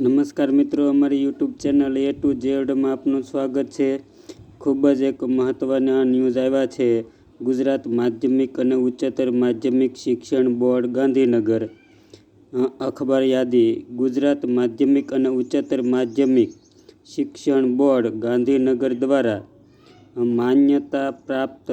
નમસ્કાર મિત્રો, અમારી યુટ્યુબ ચેનલ એ ટુ ઝેડમાં આપનું સ્વાગત છે. ખૂબ જ એક મહત્ત્વના ન્યૂઝ આવ્યા છે. ગુજરાત માધ્યમિક અને ઉચ્ચતર માધ્યમિક શિક્ષણ બોર્ડ, ગાંધીનગર. અખબાર યાદી, ગુજરાત માધ્યમિક અને ઉચ્ચતર માધ્યમિક શિક્ષણ બોર્ડ, ગાંધીનગર દ્વારા. માન્યતા પ્રાપ્ત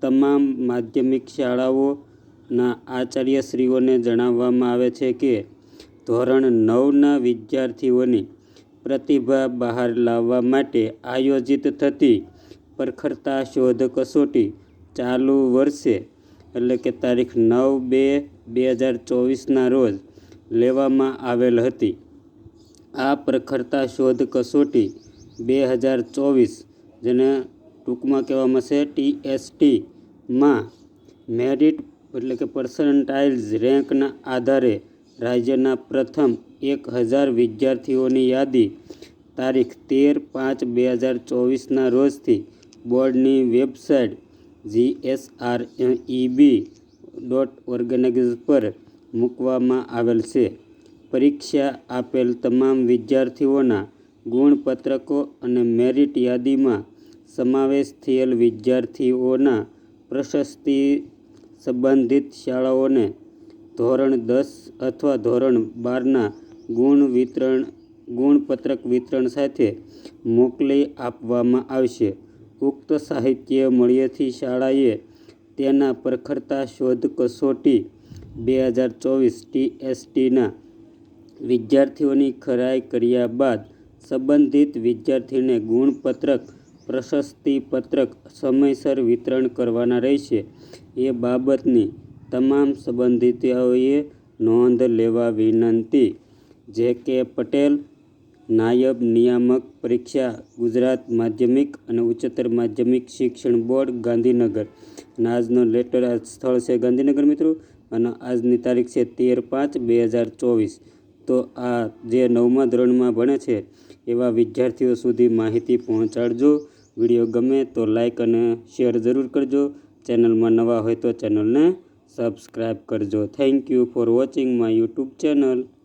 તમામ માધ્યમિક શાળાઓના આચાર્યશ્રીઓને જણાવવામાં આવે છે કે ધોરણ નવના વિદ્યાર્થીઓની પ્રતિભા બહાર લાવવા માટે આયોજિત થતી પ્રખરતા શોધ કસોટી ચાલુ વર્ષે, એટલે કે તારીખ નવ બે બે હજાર ચોવીસના રોજ લેવામાં આવેલ હતી. આ પ્રખરતા શોધ કસોટી બે હજાર ચોવીસ, જેને ટૂંકમાં કહેવામાં છે ટીએસટીમાં મેરિટ, એટલે કે પર્સન્ટાઇલ્સ રેન્કના આધારે રાજ્યના પ્રથમ એક હજાર વિદ્યાર્થીઓની યાદી તારીખ તેર પાંચ બે હજાર ચોવીસના રોજથી બોર્ડની website GSR EB dot organize પર મૂકવામાં આવેલ છે. પરીક્ષા આપેલ તમામ વિદ્યાર્થીઓના ગુણપત્રકો અને મેરિટ યાદીમાં સમાવેશ થયેલ વિદ્યાર્થીઓના પ્રશસ્તિ સંબંધિત શાળાઓને ધોરણ દસ અથવા ધોરણ બારના ગુણ વિતરણ, ગુણપત્રક વિતરણ સાથે મોકલી આપવામાં આવશે. ઉક્ત સાહિત્ય મળ્યેથી શાળાએ તેના પ્રખરતા શોધ કસોટી બે હજાર ચોવીસ ટીએસટીના વિદ્યાર્થીઓની ખરાઈ કર્યા બાદ સંબંધિત વિદ્યાર્થીને ગુણપત્રક, પ્રશસ્તિપત્રક સમયસર વિતરણ કરવાના રહેશે. એ બાબતની તમામ સંબંધિતોએ નોંધ લેવા વિનંતી, જે કે પટેલ, નાયબ નિયામક પરીક્ષા, ગુજરાત માધ્યમિક અને ઉચ્ચતર માધ્યમિક શિક્ષણ બોર્ડ, ગાંધીનગર. અને આજનો લેટર આ સ્થળ છે ગાંધીનગર મિત્રો. અને આજની તારીખ છે તેર પાંચ બે હજાર ચોવીસ. તો આ જે નવમા ધોરણમાં ભણે છે, એવા વિદ્યાર્થીઓ સુધી માહિતી પહોંચાડજો. વીડિયો ગમે તો લાઇક અને શેર જરૂર કરજો. ચેનલમાં નવા હોય તો ચેનલને સબસ્ક્રાઈબ કરજો. Thank you for watching my YouTube channel